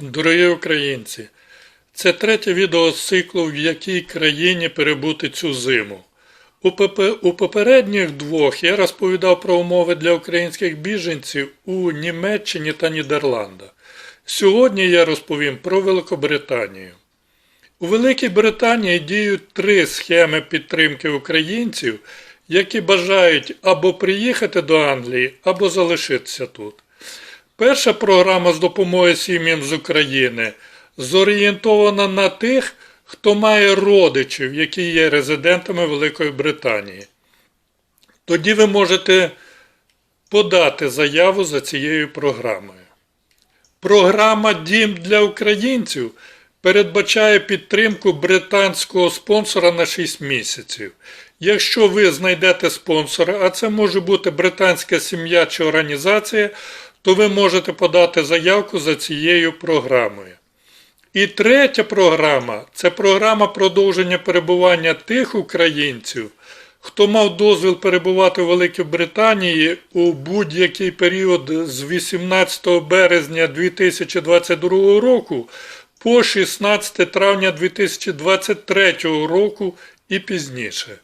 Дорогі українці, це третє відео з циклу в якій країні перебути цю зиму. У, попе- у попередніх двох я розповідав про умови для українських біженців у Німеччині та Нідерландах. Сьогодні я розповім про Великобританію. У Великій Британії діють три схеми підтримки українців, які бажають або приїхати до Англії, або залишитися тут. Перша програма з допомоги сім'ям з України зорієнтована на тих, хто має родичів, які є резидентами Великої Британії. Тоді ви можете подати заяву за цією програмою. Програма Дім для українців передбачає підтримку британського спонсора на 6 місяців. Якщо ви знайдете спонсора, а це може бути британська сім'я чи організація, то ви можете подати заявку за цією програмою. І третя програма це програма продовження перебування тих українців, хто мав дозвіл перебувати у Великій Британії у будь-який період з 18 березня 2022 року по 16 травня 2023 року і пізніше.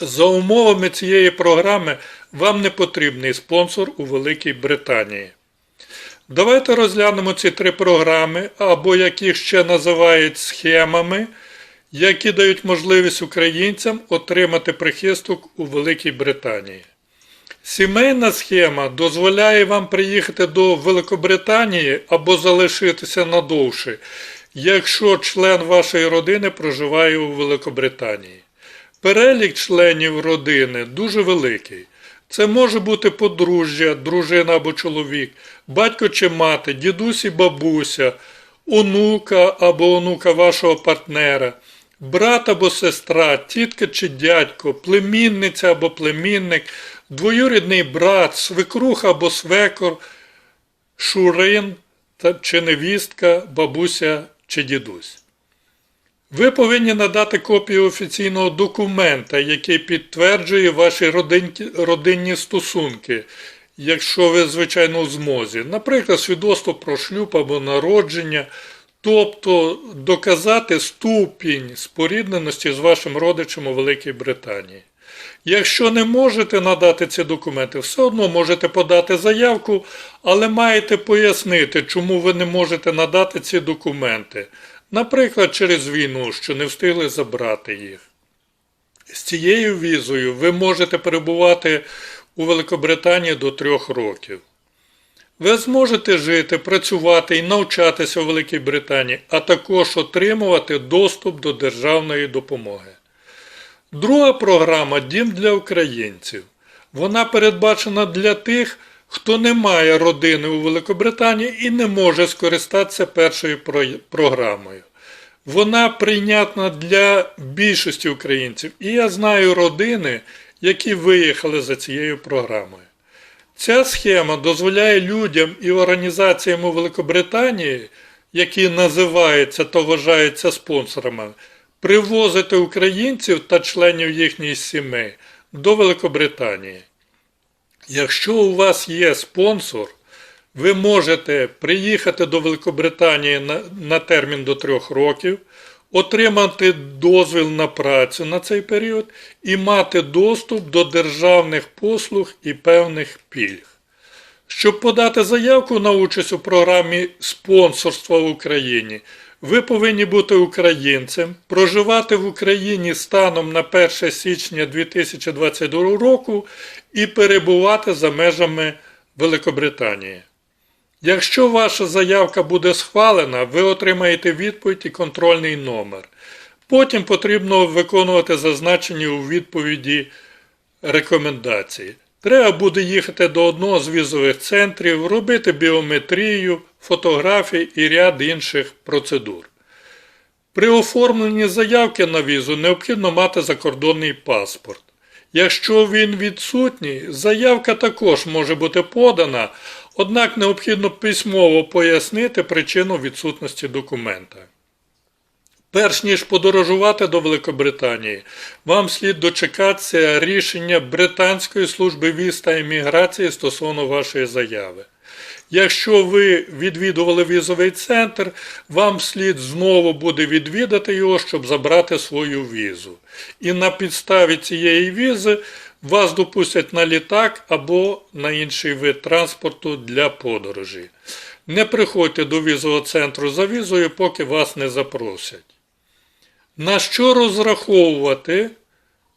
За умовами цієї програми вам не потрібний спонсор у Великій Британії. Давайте розглянемо ці три програми, або яких ще називають схемами, які дають можливість українцям отримати прихисток у Великій Британії. Сімейна схема дозволяє вам приїхати до Великобританії або залишитися надовше, якщо член вашої родини проживає у Великобританії. Перелік членів родини дуже великий. Це може бути подружжя, дружина або чоловік, батько чи мати, дідусь і бабуся, онука або онука вашого партнера, брат або сестра, тітка чи дядько, племінниця або племінник, двоюрідний брат, свекруха або свекор, шурин чи невістка, бабуся чи дідусь. Ви повинні надати копію офіційного документа, який підтверджує ваші родинки- родинні стосунки, якщо ви, звичайно, у змозі. Наприклад, свідоцтво про шлюб або народження, тобто доказати ступінь спорідненості з вашим родичем у Великій Британії. Якщо не можете надати ці документи, все одно можете подати заявку, але маєте пояснити, чому ви не можете надати ці документи. Наприклад, через війну, що не встигли забрати їх. З цією візою ви можете перебувати у Великобританії до трьох років. Ви зможете жити, працювати і навчатися у Великій Британії, а також отримувати доступ до державної допомоги. Друга програма Дім для українців. Вона передбачена для тих, хто не має родини у Великобританії і не може скористатися першою програмою. Вона прийнятна для більшості українців. І я знаю родини, які виїхали за цією програмою. Ця схема дозволяє людям і організаціям у Великобританії, які називаються та вважаються спонсорами, привозити українців та членів їхніх сімей до Великобританії. Якщо у вас є спонсор, ви можете приїхати до Великобританії на, на термін до трьох років, отримати дозвіл на працю на цей період і мати доступ до державних послуг і певних пільг. Щоб подати заявку на участь у програмі спонсорства в Україні, ви повинні бути українцем, проживати в Україні станом на 1 січня 2022 року і перебувати за межами Великобританії. Якщо ваша заявка буде схвалена, ви отримаєте відповідь і контрольний номер. Потім потрібно виконувати зазначені у відповіді рекомендації. Треба буде їхати до одного з візових центрів, робити біометрію, фотографії і ряд інших процедур. При оформленні заявки на візу необхідно мати закордонний паспорт. Якщо він відсутній, заявка також може бути подана, однак необхідно письмово пояснити причину відсутності документа. Перш ніж подорожувати до Великобританії, вам слід дочекатися рішення Британської служби віз та імміграції стосовно вашої заяви. Якщо ви відвідували візовий центр, вам слід знову буде відвідати його, щоб забрати свою візу. І на підставі цієї візи вас допустять на літак або на інший вид транспорту для подорожі. Не приходьте до візового центру за візою, поки вас не запросять. На що розраховувати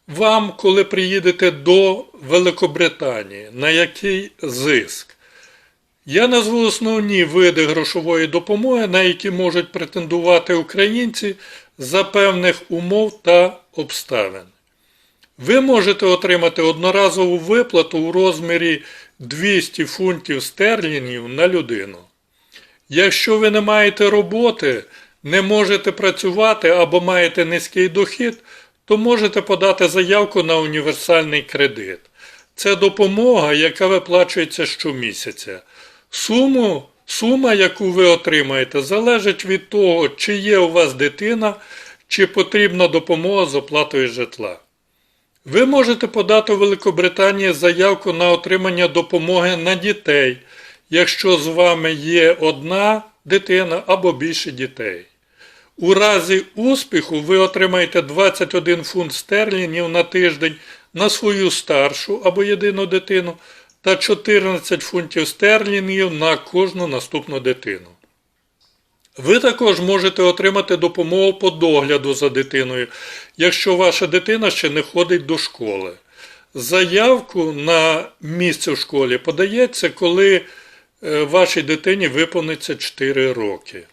вам, коли приїдете до Великобританії? На який зиск? Я назву основні види грошової допомоги, на які можуть претендувати українці за певних умов та обставин. Ви можете отримати одноразову виплату у розмірі 200 фунтів стерлінгів на людину. Якщо ви не маєте роботи, не можете працювати або маєте низький дохід, то можете подати заявку на універсальний кредит. Це допомога, яка виплачується щомісяця. Суму, сума, яку ви отримаєте, залежить від того, чи є у вас дитина, чи потрібна допомога з оплатою житла. Ви можете подати у Великобританії заявку на отримання допомоги на дітей, якщо з вами є одна дитина або більше дітей. У разі успіху ви отримаєте 21 фунт стерлінгів на тиждень на свою старшу або єдину дитину та 14 фунтів стерлінгів на кожну наступну дитину. Ви також можете отримати допомогу по догляду за дитиною, якщо ваша дитина ще не ходить до школи. Заявку на місце в школі подається, коли е, вашій дитині виповниться 4 роки.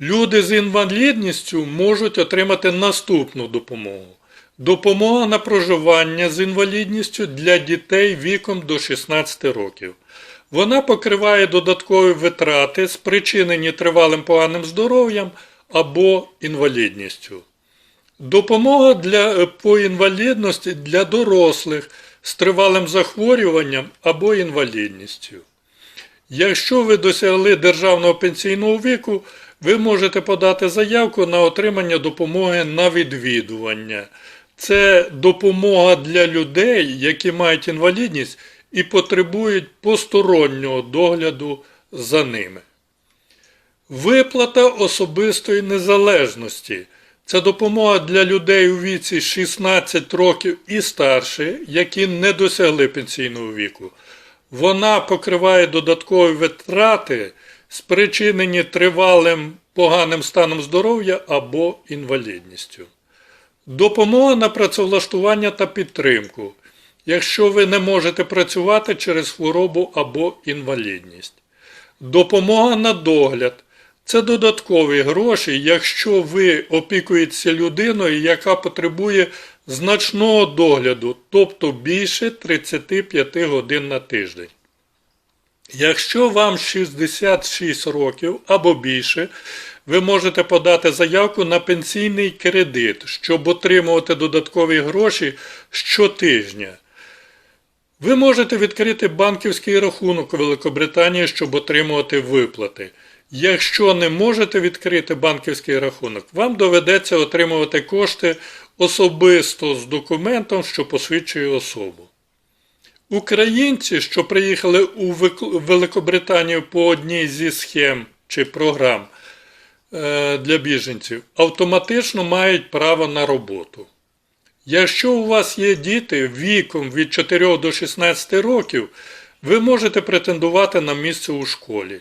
Люди з інвалідністю можуть отримати наступну допомогу. Допомога на проживання з інвалідністю для дітей віком до 16 років. Вона покриває додаткові витрати, спричинені тривалим поганим здоров'ям або інвалідністю. Допомога для, е, по інвалідності для дорослих з тривалим захворюванням або інвалідністю. Якщо ви досягли державного пенсійного віку, ви можете подати заявку на отримання допомоги на відвідування. Це допомога для людей, які мають інвалідність і потребують постороннього догляду за ними. Виплата особистої незалежності це допомога для людей у віці 16 років і старше, які не досягли пенсійного віку. Вона покриває додаткові витрати, спричинені тривалим поганим станом здоров'я або інвалідністю. Допомога на працевлаштування та підтримку, якщо ви не можете працювати через хворобу або інвалідність. Допомога на догляд це додаткові гроші, якщо ви опікуєтеся людиною, яка потребує значного догляду, тобто більше 35 годин на тиждень. Якщо вам 66 років або більше, ви можете подати заявку на пенсійний кредит, щоб отримувати додаткові гроші щотижня. Ви можете відкрити банківський рахунок у Великобританії, щоб отримувати виплати. Якщо не можете відкрити банківський рахунок, вам доведеться отримувати кошти особисто з документом, що посвідчує особу. Українці, що приїхали у Великобританію по одній зі схем чи програм е, для біженців, автоматично мають право на роботу. Якщо у вас є діти віком від 4 до 16 років, ви можете претендувати на місце у школі.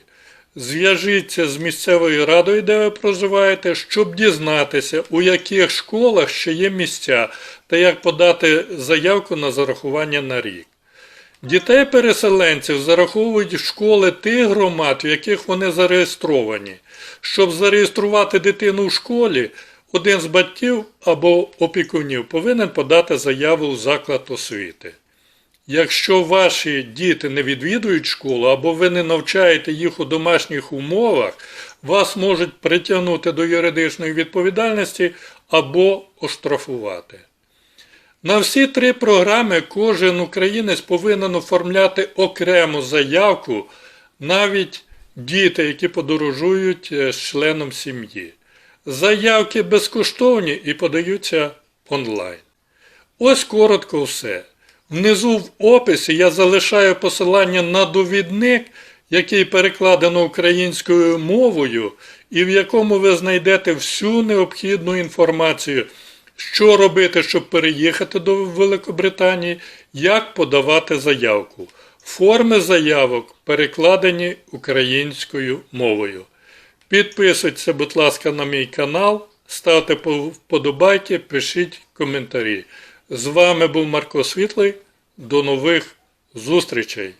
Зв'яжіться з місцевою радою, де ви проживаєте, щоб дізнатися, у яких школах ще є місця та як подати заявку на зарахування на рік. Дітей-переселенців зараховують в школи тих громад, в яких вони зареєстровані. Щоб зареєструвати дитину в школі, один з батьків або опікунів повинен подати заяву у заклад освіти. Якщо ваші діти не відвідують школу або ви не навчаєте їх у домашніх умовах, вас можуть притягнути до юридичної відповідальності або оштрафувати. На всі три програми кожен українець повинен оформляти окрему заявку, навіть діти, які подорожують е, з членом сім'ї. Заявки безкоштовні і подаються онлайн. Ось коротко все. Внизу в описі я залишаю посилання на довідник, який перекладено українською мовою, і в якому ви знайдете всю необхідну інформацію, що робити, щоб переїхати до Великобританії, як подавати заявку. Форми заявок перекладені українською мовою. Підписуйтеся, будь ласка, на мій канал, ставте вподобайки, пишіть коментарі. З вами був Марко Світлий. До нових зустрічей!